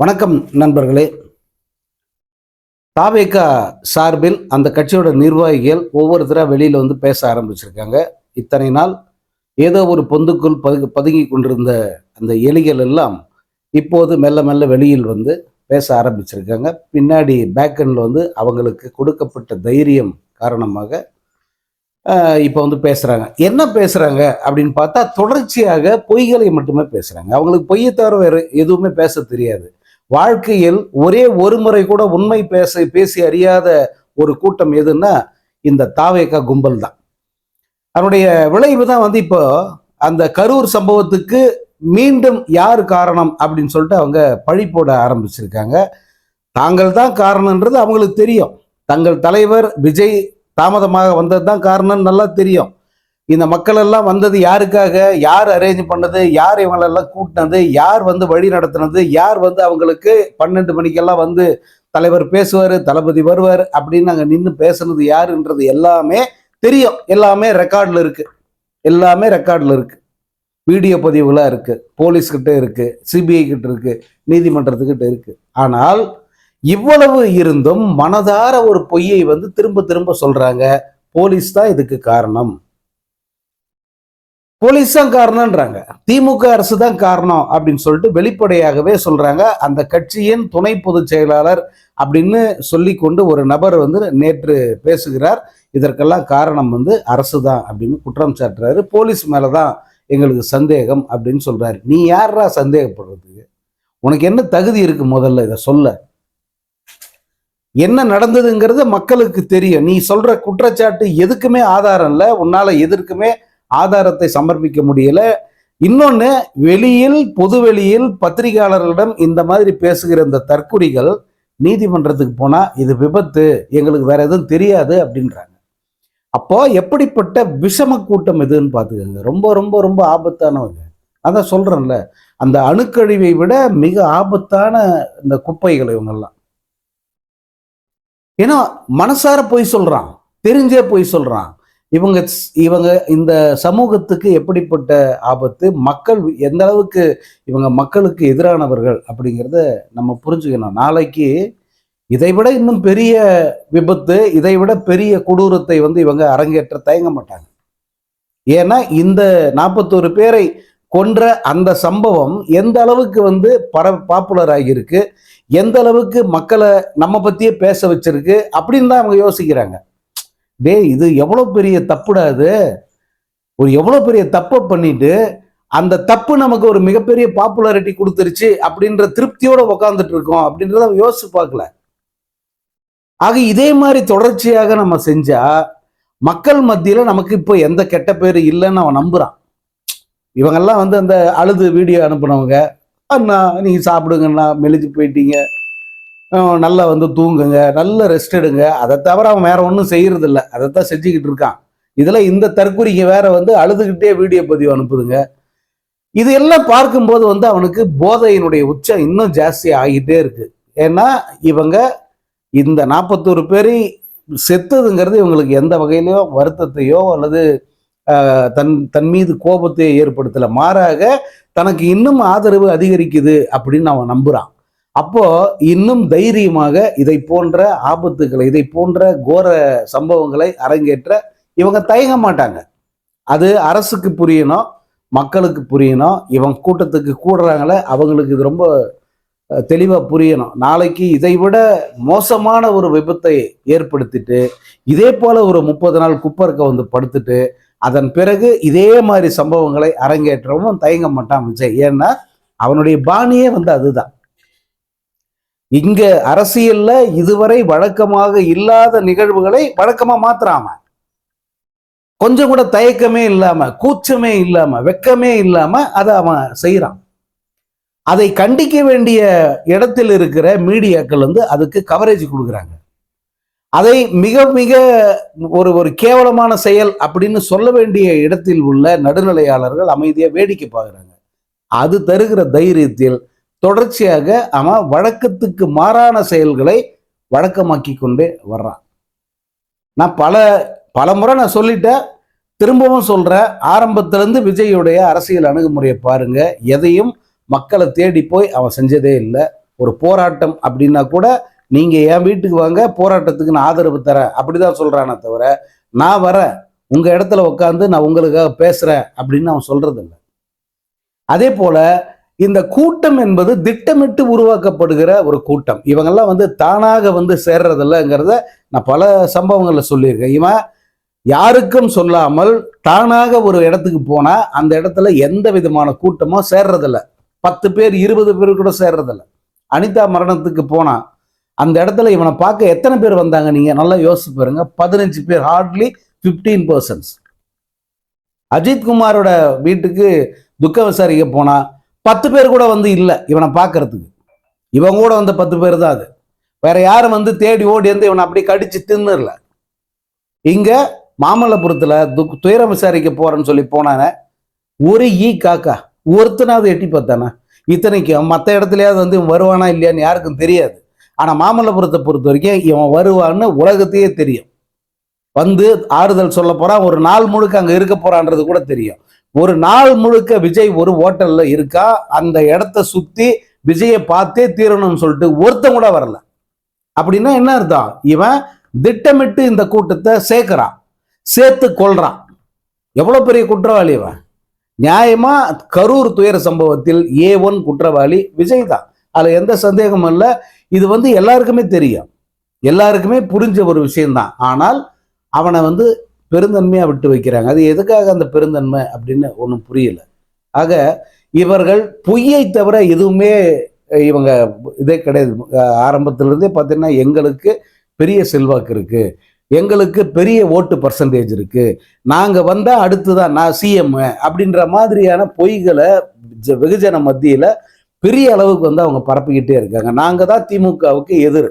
வணக்கம் நண்பர்களே. தாவேகா சார்பில் அந்த கட்சியோட நிர்வாகிகள் ஒவ்வொருத்தராக வெளியில் வந்து பேச ஆரம்பிச்சிருக்காங்க. இத்தனை நாள் ஏதோ ஒரு பொந்துக்குள் பதுங்கி பதுங்கி கொண்டிருந்த அந்த எலிகள் எல்லாம் இப்போது மெல்ல மெல்ல வெளியில் வந்து பேச ஆரம்பிச்சிருக்காங்க. பின்னாடி பேக்கெண்டில் வந்து அவங்களுக்கு கொடுக்கப்பட்ட தைரியம் காரணமாக இப்போ வந்து பேசுகிறாங்க என்ன பேசுகிறாங்க அப்படின்னு பார்த்தா தொடர்ச்சியாக பொய்களை மட்டுமே பேசுகிறாங்க அவங்களுக்கு பொய்யை தவிர வேறு எதுவுமே பேச தெரியாது. வாழ்க்கையில் ஒரே ஒரு முறை கூட உண்மை பேச பேசி அறியாத ஒரு கூட்டம் எதுன்னா இந்த தாவேக்கா கும்பல் தான். அதனுடைய விளைவு தான் வந்து இப்போ அந்த கரூர் சம்பவத்துக்கு மீண்டும் யார் காரணம் அப்படின்னு சொல்லிட்டு அவங்க பழி போட ஆரம்பிச்சிருக்காங்க. தாங்கள் தான் காரணன்றது அவங்களுக்கு தெரியும். தங்கள் தலைவர் விஜய் தாமதமாக வந்தது தான் காரணம் நல்லா தெரியும். இந்த மக்கள் எல்லாம் வந்தது யாருக்காக? யார் அரேஞ்ச் பண்ணது? யார் இவங்களெல்லாம் கூட்டினது? யார் வந்து வழி நடத்தினது? யார் வந்து அவங்களுக்கு பன்னெண்டு மணிக்கெல்லாம் வந்து தலைவர் பேசுவார் தளபதி வருவார் அப்படின்னு நாங்கள் நின்று பேசுனது யாருன்றது எல்லாமே தெரியும். எல்லாமே ரெக்கார்டில் இருக்குது எல்லாமே ரெக்கார்டில் இருக்குது வீடியோ பதிவுகளாக இருக்குது போலீஸ்கிட்ட இருக்குது சிபிஐ கிட்ட இருக்குது நீதிமன்றத்துக்கிட்ட இருக்குது ஆனால் இவ்வளவு இருந்தும் மனதார ஒரு பொய்யை வந்து திரும்ப திரும்ப சொல்கிறாங்க போலீஸ் தான் இதுக்கு காரணம். போலீஸ் தான் காரணம்ன்றாங்க. திமுக அரசு தான் காரணம் அப்படின்னு சொல்லிட்டு வெளிப்படையாகவே சொல்றாங்க. அந்த கட்சியின் துணை பொதுச் செயலாளர் அப்படின்னு சொல்லி கொண்டு ஒரு நபர் வந்து நேற்று பேசுகிறார். இதற்கெல்லாம் காரணம் வந்து அரசு தான் அப்படின்னு குற்றம் சாட்டுறாரு. போலீஸ் மேலதான் எங்களுக்கு சந்தேகம் அப்படின்னு சொல்றாரு. நீ யாரா சந்தேகப்படுறதுக்கு? உனக்கு என்ன தகுதி இருக்கு முதல்ல? இதை சொல்ல. என்ன நடந்ததுங்கிறது மக்களுக்கு தெரியும். நீ சொல்ற குற்றச்சாட்டு எதுக்குமே ஆதாரம் இல்லை. உன்னால எதற்குமே ஆதாரத்தை சமர்ப்பிக்க முடியல. இன்னொன்று வெளியில் பொது வெளியில் பத்திரிகையாளர்களிடம் இந்த மாதிரி பேசுகிற இந்த தற்குறிகள் நீதிமன்றத்துக்கு போனால் இது விபத்து எங்களுக்கு வேற எதுவும் தெரியாது அப்படின்றாங்க. அப்போ எப்படிப்பட்ட விஷம கூட்டம் எதுன்னு பார்த்துக்கோங்க. ரொம்ப ரொம்ப ரொம்ப ஆபத்தானவங்க. அதான் சொல்றேன்ல அந்த அணுக்கழிவை விட மிக ஆபத்தான இந்த குப்பைகள் இவங்கெல்லாம். ஏன்னா மனசார பொய் சொல்றான் தெரிஞ்சே பொய் சொல்றான். இவங்க இவங்க இந்த சமூகத்துக்கு எப்படிப்பட்ட ஆபத்து மக்கள் எந்த அளவுக்கு இவங்க மக்களுக்கு எதிரானவர்கள் அப்படிங்கிறத நம்ம புரிஞ்சுக்கணும். நாளைக்கு இதை விட இன்னும் பெரிய விபத்து இதை விட பெரிய கொடூரத்தை வந்து இவங்க அரங்கேற்ற தயங்க மாட்டாங்க. ஏன்னா இந்த நாற்பத்தோரு பேரை கொன்ற அந்த சம்பவம் எந்த அளவுக்கு வந்து பர பாப்புலர் ஆகியிருக்கு எந்த அளவுக்கு மக்களை நம்ம பத்தியே பேச வச்சிருக்கு அப்படின்னு தான் அவங்க யோசிக்கிறாங்க. டேய் இது எவ்வளோ பெரிய தப்புடா அது ஒரு எவ்வளோ பெரிய தப்பை பண்ணிட்டு அந்த தப்பு நமக்கு ஒரு மிகப்பெரிய பாப்புலாரிட்டி கொடுத்துருச்சு அப்படின்ற திருப்தியோட உக்காந்துட்டு இருக்கோம் அப்படின்றத அவன் யோசிச்சு பார்க்கல. ஆக இதே மாதிரி தொடர்ச்சியாக நம்ம செஞ்சா மக்கள் மத்தியில நமக்கு இப்போ எந்த கெட்ட பேர் இல்லைன்னு அவன் நம்புறான். இவங்கெல்லாம் வந்து அந்த அழுது வீடியோ அனுப்புனவங்க அண்ணா நீங்க சாப்பிடுங்கண்ணா மெலிஞ்சு போயிட்டீங்க. நல்லா வந்து தூங்குங்க நல்ல ரெஸ்ட் எடுங்க. அதை தவிர அவன் வேற ஒன்றும் செய்யறது இல்லை அதைத்தான் செஞ்சுக்கிட்டு இருக்கான். இதில் இந்த தற்கொலைக்கு வேற வந்து அழுதுகிட்டே வீடியோ பதிவு அனுப்புதுங்க. இது எல்லாம் பார்க்கும்போது வந்து அவனுக்கு போதையினுடைய உச்சம் இன்னும் ஜாஸ்தி ஆகிட்டே இருக்கு. ஏன்னா இவங்க இந்த நாற்பத்தோரு பேரை செத்ததுங்கிறது இவங்களுக்கு எந்த வகையிலையோ வருத்தத்தையோ அல்லது தன் தன் மீது கோபத்தையோ ஏற்படுத்தலை. மாறாக தனக்கு இன்னும் ஆதரவு அதிகரிக்குது அப்படின்னு அவன் நம்புறான். அப்போ இன்னும் தைரியமாக இதை போன்ற ஆபத்துக்களை இதை போன்ற கோர சம்பவங்களை அரங்கேற்ற இவங்க தயங்க மாட்டாங்க. அது அரசுக்கு புரியணும் மக்களுக்கு புரியணும் இவங்க கூட்டத்துக்கு கூடுறாங்களே அவங்களுக்கு இது ரொம்ப தெளிவாக புரியணும். நாளைக்கு இதை விட மோசமான ஒரு விபத்தை ஏற்படுத்திட்டு இதே போல ஒரு முப்பது நாள் குப்பருக்க வந்து படுத்துட்டு அதன் பிறகு இதே மாதிரி சம்பவங்களை அரங்கேற்றவும் தயங்க மாட்டான் விஜய். ஏன்னா அவனுடைய பாணியே வந்து அதுதான். இங்க அரசியல்ல இதுவரை வழக்கமாக இல்லாத நிகழ்வுகளை வழக்கமா மாத்துறாம. கொஞ்சம் கூட தயக்கமே இல்லாம கூச்சமே இல்லாம வெக்கமே இல்லாம அதை அவன் செய்யறான் அதை கண்டிக்க வேண்டிய இடத்தில் இருக்கிற மீடியாக்கள் வந்து அதுக்கு கவரேஜ் கொடுக்குறாங்க. அதை மிக மிக ஒரு ஒரு கேவலமான செயல் அப்படின்னு சொல்ல வேண்டிய இடத்தில் உள்ள நடுநிலையாளர்கள் அமைதியா வேடிக்கை பார்க்குறாங்க. அது தருகிற தைரியத்தில் தொடர்ச்சியாக அவன் வழக்கத்துக்கு மாறான செயல்களை வழக்கமாக்கி கொண்டே வர்றான். நான் பல பல முறை நான் சொல்லிட்டேன். திரும்பவும் சொல்றேன். ஆரம்பத்திலிருந்து விஜயுடைய அரசியல் அணுகுமுறையை பாருங்க. எதையும் மக்களை தேடி போய் அவன் செஞ்சதே இல்லை. ஒரு போராட்டம் அப்படின்னா கூட நீங்க என் வீட்டுக்கு வாங்க போராட்டத்துக்கு நான் ஆதரவு தரேன். அப்படிதான் சொல்றானே தவிர நான் வரேன். உங்க இடத்துல உட்காந்து நான் உங்களுக்காக பேசுறேன் அப்படின்னு அவன் சொல்றது இல்லை அதே போல இந்த கூட்டம் என்பது திட்டமிட்டு உருவாக்கப்படுகிற ஒரு கூட்டம். இவங்கெல்லாம் வந்து தானாக வந்து சேர்றதில்லங்கிறத நான் பல சம்பவங்களில் சொல்லியிருக்கேன். இவன் யாருக்கும் சொல்லாமல் தானாக ஒரு இடத்துக்கு போனால் அந்த இடத்துல எந்த விதமான கூட்டமோ சேர்றதில்ல. பத்து பேர் இருபது பேர் கூட சேர்றதில்ல. அனிதா மரணத்துக்கு போனால் அந்த இடத்துல இவனை பார்க்க எத்தனை பேர் வந்தாங்க நீங்கள் நல்லா யோசிச்சு பாருங்க. பதினஞ்சு பேர் ஹார்ட்லி ஃபிஃப்டீன் பர்சன்ஸ் அஜித்குமாரோட வீட்டுக்கு துக்க விசாரிக்க போனால் பத்து பேர் கூட வந்து இல்லை இவனை பார்க்கறதுக்கு இவன் கூட வந்து பத்து பேர் தான் அது. வேற யாரும் வந்து தேடி ஓடி வந்து இவனை அப்படியே கடிச்சு தின்னுறல இங்க மாமல்லபுரத்துல துக் துயரம் விசாரிக்க போறேன்னு சொல்லி போனான ஒரு ஈ காக்கா ஒருத்தனாவது எட்டி பார்த்தானா? இத்தனைக்கும் மற்ற இடத்துலயாவது வந்து இவன் வருவானா இல்லையான்னு யாருக்கும் தெரியாது. ஆனால் மாமல்லபுரத்தை பொறுத்த வரைக்கும் இவன் வருவான்னு உலகத்தையே தெரியும். வந்து ஆறுதல் சொல்ல போறான் ஒரு நாள் முழுக்க அங்க இருக்க போறான்றது கூட தெரியும். ஒரு நாள் முழுக்க விஜய் ஒரு ஹோட்டல்ல இருக்கா அந்த இடத்த சுத்தி விஜயை பார்த்தே தீரணும்னு சொல்லிட்டு ஒருத்தன் கூட வரல. அப்படின்னா என்ன அர்த்தம்? இவன் திட்டமிட்டு இந்த கூட்டத்தை சேர்க்கிறான் சேர்த்து கொள்றான். எவ்வளவு பெரிய குற்றவாளி இவன்? நியாயமா கரூர் துயர சம்பவத்தில் ஏ ஒன் குற்றவாளி விஜய் தான். அதுல எந்த சந்தேகமும் இல்லை. இது வந்து எல்லாருக்குமே தெரியும். எல்லாருக்குமே புரிஞ்ச ஒரு விஷயம்தான். ஆனால் அவனை வந்து பெருந்தன்மையாக விட்டு வைக்கிறாங்க. அது எதுக்காக அந்த பெருந்தன்மை அப்படின்னு ஒன்றும் புரியல. ஆக இவர்கள் பொய்யை தவிர எதுவுமே இவங்க இதே கிடையாது. ஆரம்பத்திலிருந்தே பார்த்தீங்கன்னா எங்களுக்கு பெரிய செல்வாக்கு இருக்கு. எங்களுக்கு பெரிய ஓட்டு பர்சன்டேஜ் இருக்கு. வந்தால் அடுத்து தான் நான் சிஎம் அப்படின்ற மாதிரியான பொய்களை வெகுஜன மத்தியில் பெரிய அளவுக்கு வந்து அவங்க பரப்பிக்கிட்டே இருக்காங்க. நாங்கள் தான் திமுகவுக்கு எதிர்.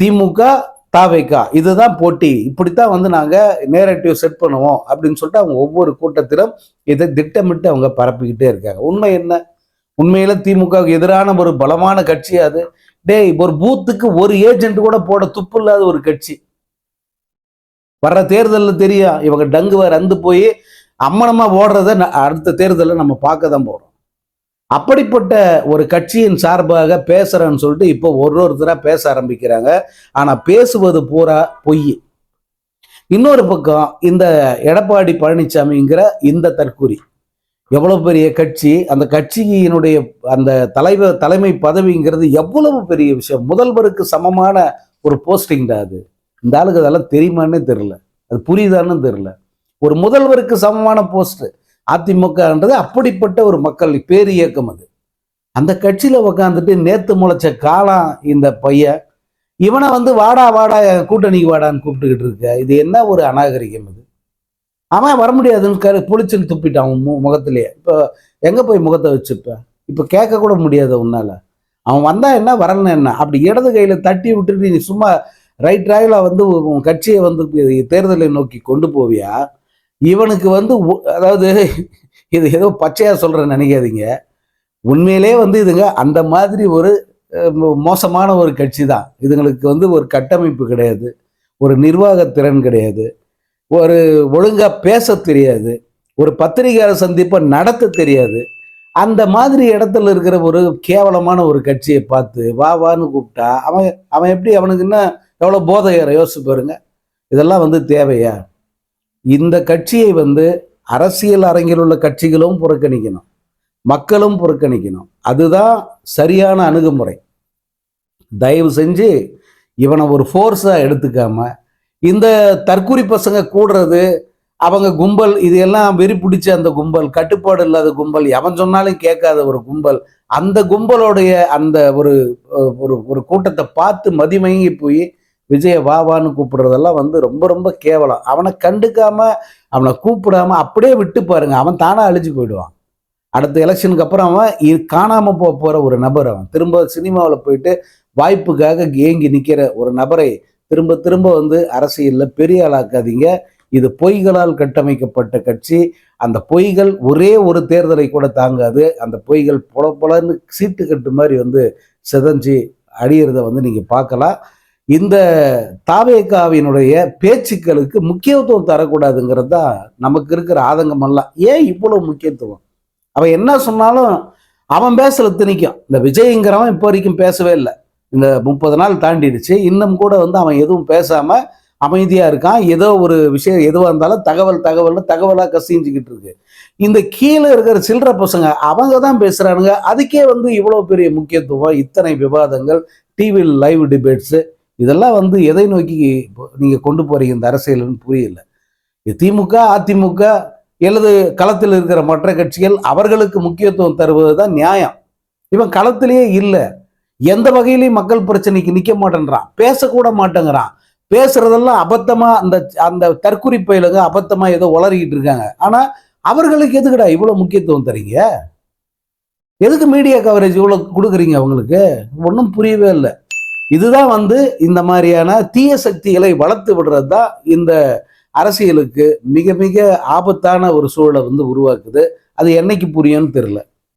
திமுக தாவைக்கா இதுதான் போட்டி. இப்படித்தான் வந்து நாங்க நேரட்டிவ் செட் பண்ணுவோம் அப்படின்னு சொல்லிட்டு அவங்க ஒவ்வொரு கூட்டத்திலும் இதை திட்டமிட்டு அவங்க பரப்பிக்கிட்டே இருக்காங்க. உண்மை என்ன? உண்மையில திமுகவுக்கு எதிரான ஒரு பலமான கட்சி அது. டேய் ஒரு பூத்துக்கு ஒரு ஏஜென்ட் கூட போட துப்பு இல்லாத ஒரு கட்சி. வர்ற தேர்தலில் தெரியும் இவங்க டங்கு ரந்து போய் அம்மனமா ஓடுறத அடுத்த தேர்தலில் நம்ம பார்க்க தான் போறோம். அப்படிப்பட்ட ஒரு கட்சியின் சார்பாக பேசுறேன்னு சொல்லிட்டு இப்போ ஒரு ஒருத்தராக பேச ஆரம்பிக்கிறாங்க. ஆனால் பேசுவது பூரா பொய். இன்னொரு பக்கம் இந்த எடப்பாடி பழனிசாமிங்கிற இந்த தற்கூரி. எவ்வளவு பெரிய கட்சி அந்த கட்சியினுடைய அந்த தலைவர் தலைமை பதவிங்கிறது எவ்வளவு பெரிய விஷயம். முதல்வருக்கு சமமான ஒரு போஸ்டிங் தான் அது. இந்த ஆளுக்கு அதெல்லாம் தெரியுமான்னே தெரில அது புரியுதான்னு தெரில ஒரு முதல்வருக்கு சமமான போஸ்ட் அதிமுகன்றது அப்படிப்பட்ட ஒரு மக்கள் பேர் இயக்கம் அது. அந்த கட்சியில் உக்காந்துட்டு நேத்து முளைச்ச காலம் இந்த பையன் இவனை வந்து வாடா வாடா கூட்டணிக்கு வாடான்னு கூப்பிட்டுக்கிட்டு இருக்க. இது என்ன ஒரு அநாகரிகம் இது? அவன் வர முடியாதுன்னு கரு புளிச்சுன்னு துப்பிட்டான் மு முகத்திலேயே. இப்போ எங்கே போய் முகத்தை வச்சுப்பேன் இப்போ கேட்கக்கூட முடியாது உன்னால. அவன் வந்தா என்ன வரலன்னு என்ன? அப்படி இடது கையில் தட்டி விட்டுட்டு நீ சும்மா ரைட் ராயில வந்து உன் கட்சியை வந்து தேர்தலை நோக்கி கொண்டு போவியா? இவனுக்கு வந்து அதாவது இது ஏதோ பச்சையா சொல்றேன்னு நினைக்காதீங்க. உண்மையிலே வந்து இதுங்க அந்த மாதிரி ஒரு மோ- மோசமான ஒரு கட்சி தான். இதுங்களுக்கு வந்து ஒரு கட்டமைப்பு கிடையாது. ஒரு நிர்வாக திறன் கிடையாது. ஒரு ஒழுங்காக பேச தெரியாது. ஒரு பத்திரிகையாளர் சந்திப்பை நடத்த தெரியாது. அந்த மாதிரி இடத்துல இருக்கிற ஒரு கேவலமான ஒரு கட்சியை பார்த்து வா வான்னு கூப்பிட்டா அவன் அவன் எப்படி அவனுக்கு என்ன எவ்வளோ போதை யோசிச்சு பாருங்க. இதெல்லாம் வந்து தேவையா? இந்த கட்சியை வந்து அரசியல் அரங்கில் உள்ள கட்சிகளும் புறக்கணிக்கணும். மக்களும் புறக்கணிக்கணும். அதுதான் சரியான அணுகுமுறை. தயவு செஞ்சு இவனை ஒரு ஃபோர்ஸாக எடுத்துக்காம இந்த தற்குறி பசங்க கூடுறது அவங்க கும்பல் இது எல்லாம் வெறி பிடிச்ச அந்த கும்பல் கட்டுப்பாடு இல்லாத கும்பல் எவன் சொன்னாலும் கேட்காத ஒரு கும்பல் அந்த கும்பலோடைய அந்த ஒரு ஒரு ஒரு கூட்டத்தை பார்த்து மதிமயங்கி போய் விஜய வா வான்னு கூப்பிடுறதெல்லாம் வந்து ரொம்ப ரொம்ப கேவலம். அவனை கண்டுக்காம அவனை கூப்பிடாம அப்படியே விட்டு பாருங்க. அவன் தானா அழிஞ்சு போயிடுவான். அடுத்த எலெக்ஷனுக்கு அப்புறம் அவன் காணாம போக போற ஒரு நபர் அவன். திரும்ப சினிமாவில் போயிட்டு வாய்ப்புக்காக ஏங்கி நிக்கிற ஒரு நபரை திரும்ப திரும்ப வந்து அரசியல்ல பெரிய ஆளாக்காதீங்க இது பொய்களால் கட்டமைக்கப்பட்ட கட்சி. அந்த பொய்கள் ஒரே ஒரு தேர்தலை கூட தாங்காது. அந்த பொய்கள் புல புலன்னு சீட்டு கட்டு மாதிரி வந்து சிதஞ்சு அடியிறத வந்து நீங்க பார்க்கலாம். இந்த தாவேக்காவினுடைய பேச்சுக்களுக்கு முக்கியத்துவம் தரக்கூடாதுங்கிறது தான் நமக்கு இருக்கிற ஆதங்கம் எல்லாம் ஏன் இவ்வளோ முக்கியத்துவம்? அவன் என்ன சொன்னாலும் அவன் பேசல திணிக்கும். இந்த விஜய்ங்கிறவன் இப்போ வரைக்கும் பேசவே இல்லை. இந்த முப்பது நாள் தாண்டிடுச்சு. இன்னும் கூட வந்து அவன் எதுவும் பேசாமல் அமைதியாக இருக்கான். ஏதோ ஒரு விஷயம் எதுவாக இருந்தாலும் தகவல் தகவல்னு தகவலாக கசிஞ்சுக்கிட்டு இருக்கு. இந்த கீழே இருக்கிற சில்லற பசங்க அவங்க தான் பேசுகிறானுங்க அதுக்கே வந்து இவ்வளோ பெரிய முக்கியத்துவம். இத்தனை விவாதங்கள் டிவியில் லைவ் டிபேட்ஸு இதெல்லாம் வந்து எதை நோக்கி நீங்கள் கொண்டு போகிறீங்க இந்த அரசியல்னு புரியல. திமுக அதிமுக அல்லது களத்தில் இருக்கிற மற்ற கட்சிகள் அவர்களுக்கு முக்கியத்துவம் தருவது தான் நியாயம். இவன் களத்திலேயே இல்லை. எந்த வகையிலையும் மக்கள் பிரச்சனைக்கு நிற்க மாட்டேன்றான். பேசக்கூட மாட்டேங்கிறான். பேசுறதெல்லாம் அபத்தமாக அந்த அந்த தற்குறி பயிலுங்க அபத்தமாக ஏதோ உளறிக்கிட்டு இருக்காங்க. ஆனால் அவர்களுக்கு எதுக்குடா இவ்வளோ முக்கியத்துவம் தரீங்க? எதுக்கு மீடியா கவரேஜ் இவ்வளோ கொடுக்குறீங்க அவங்களுக்கு? ஒன்றும் புரியவே இல்லை. இதுதான் வந்து இந்த மாதிரியான தீய சக்திகளை வளர்த்து விடுறது தான் இந்த அரசியலுக்கு மிக மிக ஆபத்தான ஒரு சூழலை வந்து உருவாக்குது. அது என்னைக்கு புரியும்னு தெரியல.